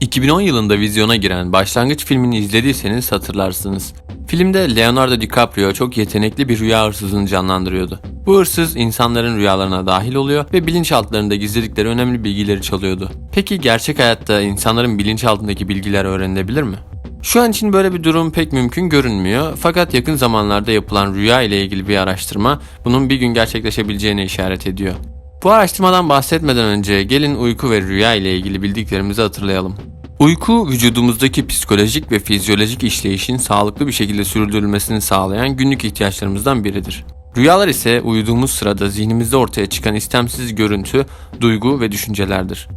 2010 yılında vizyona giren başlangıç filmini izlediyseniz hatırlarsınız. Filmde Leonardo DiCaprio çok yetenekli bir rüya hırsızını canlandırıyordu. Bu hırsız insanların rüyalarına dahil oluyor ve bilinçaltlarında gizledikleri önemli bilgileri çalıyordu. Peki gerçek hayatta insanların bilinçaltındaki bilgiler öğrenilebilir mi? Şu an için böyle bir durum pek mümkün görünmüyor fakat yakın zamanlarda yapılan rüya ile ilgili bir araştırma bunun bir gün gerçekleşebileceğine işaret ediyor. Bu araştırmadan bahsetmeden önce gelin uyku ve rüya ile ilgili bildiklerimizi hatırlayalım. Uyku vücudumuzdaki psikolojik ve fizyolojik işleyişin sağlıklı bir şekilde sürdürülmesini sağlayan günlük ihtiyaçlarımızdan biridir. Rüyalar ise uyuduğumuz sırada zihnimizde ortaya çıkan istemsiz görüntü, duygu ve düşüncelerdir.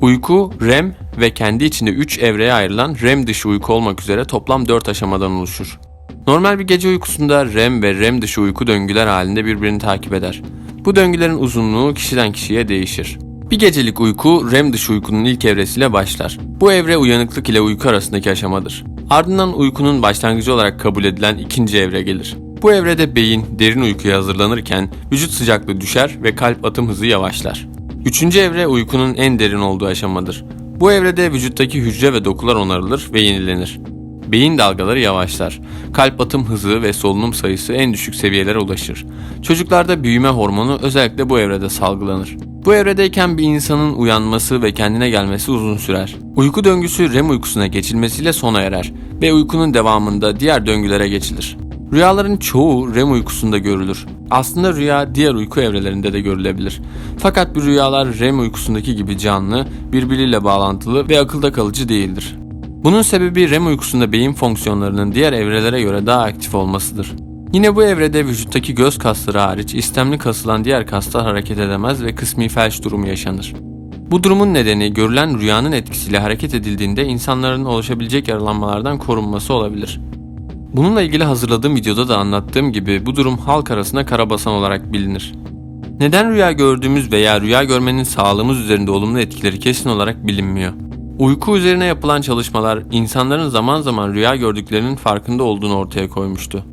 Uyku, REM ve kendi içinde 3 evreye ayrılan REM dışı uyku olmak üzere toplam 4 aşamadan oluşur. Normal bir gece uykusunda REM ve REM dışı uyku döngüler halinde birbirini takip eder. Bu döngülerin uzunluğu kişiden kişiye değişir. Bir gecelik uyku REM dışı uykunun ilk evresiyle başlar. Bu evre uyanıklık ile uyku arasındaki aşamadır. Ardından uykunun başlangıcı olarak kabul edilen ikinci evre gelir. Bu evrede beyin derin uykuya hazırlanırken vücut sıcaklığı düşer ve kalp atım hızı yavaşlar. Üçüncü evre uykunun en derin olduğu aşamadır. Bu evrede vücuttaki hücre ve dokular onarılır ve yenilenir. Beyin dalgaları yavaşlar. Kalp atım hızı ve solunum sayısı en düşük seviyelere ulaşır. Çocuklarda büyüme hormonu özellikle bu evrede salgılanır. Bu evredeyken bir insanın uyanması ve kendine gelmesi uzun sürer. Uyku döngüsü REM uykusuna geçilmesiyle sona erer ve uykunun devamında diğer döngülere geçilir. Rüyaların çoğu REM uykusunda görülür. Aslında rüya diğer uyku evrelerinde de görülebilir. Fakat bu rüyalar REM uykusundaki gibi canlı, birbiriyle bağlantılı ve akılda kalıcı değildir. Bunun sebebi REM uykusunda beyin fonksiyonlarının diğer evrelere göre daha aktif olmasıdır. Yine bu evrede vücuttaki göz kasları hariç istemli kasılan diğer kaslar hareket edemez ve kısmi felç durumu yaşanır. Bu durumun nedeni görülen rüyanın etkisiyle hareket edildiğinde insanların oluşabilecek yaralanmalardan korunması olabilir. Bununla ilgili hazırladığım videoda da anlattığım gibi bu durum halk arasında karabasan olarak bilinir. Neden rüya gördüğümüz veya rüya görmenin sağlığımız üzerinde olumlu etkileri kesin olarak bilinmiyor. Uyku üzerine yapılan çalışmalar insanların zaman zaman rüya gördüklerinin farkında olduğunu ortaya koymuştu.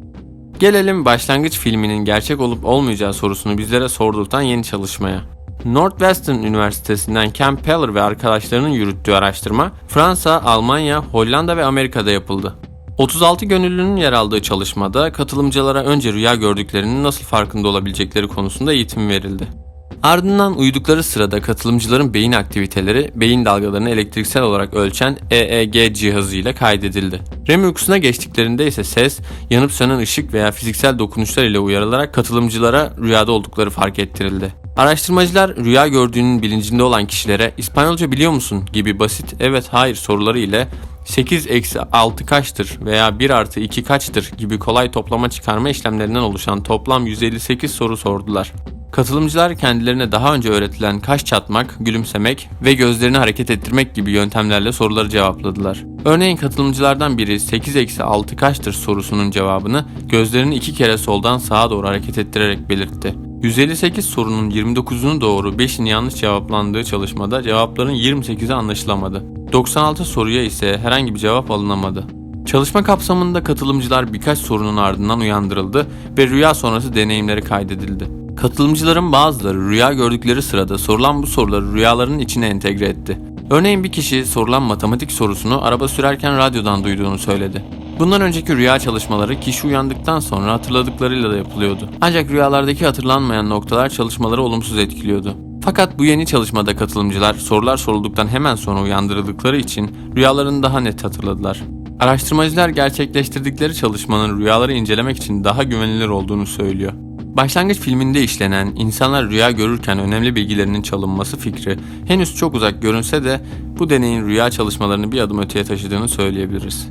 Gelelim başlangıç filminin gerçek olup olmayacağı sorusunu bizlere sordurtan yeni çalışmaya. Northwestern Üniversitesi'nden Ken Peller ve arkadaşlarının yürüttüğü araştırma Fransa, Almanya, Hollanda ve Amerika'da yapıldı. 36 gönüllünün yer aldığı çalışmada katılımcılara önce rüya gördüklerinin nasıl farkında olabilecekleri konusunda eğitim verildi. Ardından uyudukları sırada katılımcıların beyin aktiviteleri, beyin dalgalarını elektriksel olarak ölçen EEG cihazı ile kaydedildi. REM uykusuna geçtiklerinde ise ses, yanıp sönen ışık veya fiziksel dokunuşlar ile uyarılarak katılımcılara rüyada oldukları fark ettirildi. Araştırmacılar rüya gördüğünün bilincinde olan kişilere İspanyolca biliyor musun gibi basit evet hayır soruları ile 8 eksi 6 kaçtır veya 1 artı 2 kaçtır gibi kolay toplama çıkarma işlemlerinden oluşan toplam 158 soru sordular. Katılımcılar kendilerine daha önce öğretilen kaş çatmak, gülümsemek ve gözlerini hareket ettirmek gibi yöntemlerle soruları cevapladılar. Örneğin katılımcılardan biri 8 eksi 6 kaçtır sorusunun cevabını gözlerini iki kere soldan sağa doğru hareket ettirerek belirtti. 158 sorunun 29'unu doğru 5'in yanlış cevaplandığı çalışmada cevapların 28'i anlaşılamadı. 96 soruya ise herhangi bir cevap alınamadı. Çalışma kapsamında katılımcılar birkaç sorunun ardından uyandırıldı ve rüya sonrası deneyimleri kaydedildi. Katılımcıların bazıları rüya gördükleri sırada sorulan bu soruları rüyalarının içine entegre etti. Örneğin bir kişi sorulan matematik sorusunu araba sürerken radyodan duyduğunu söyledi. Bundan önceki rüya çalışmaları kişi uyandıktan sonra hatırladıklarıyla da yapılıyordu. Ancak rüyalardaki hatırlanmayan noktalar çalışmaları olumsuz etkiliyordu. Fakat bu yeni çalışmada katılımcılar sorular sorulduktan hemen sonra uyandırıldıkları için rüyalarını daha net hatırladılar. Araştırmacılar gerçekleştirdikleri çalışmanın rüyaları incelemek için daha güvenilir olduğunu söylüyor. Başlangıç filminde işlenen insanlar rüya görürken önemli bilgilerinin çalınması fikri henüz çok uzak görünse de bu deneyin rüya çalışmalarını bir adım öteye taşıdığını söyleyebiliriz.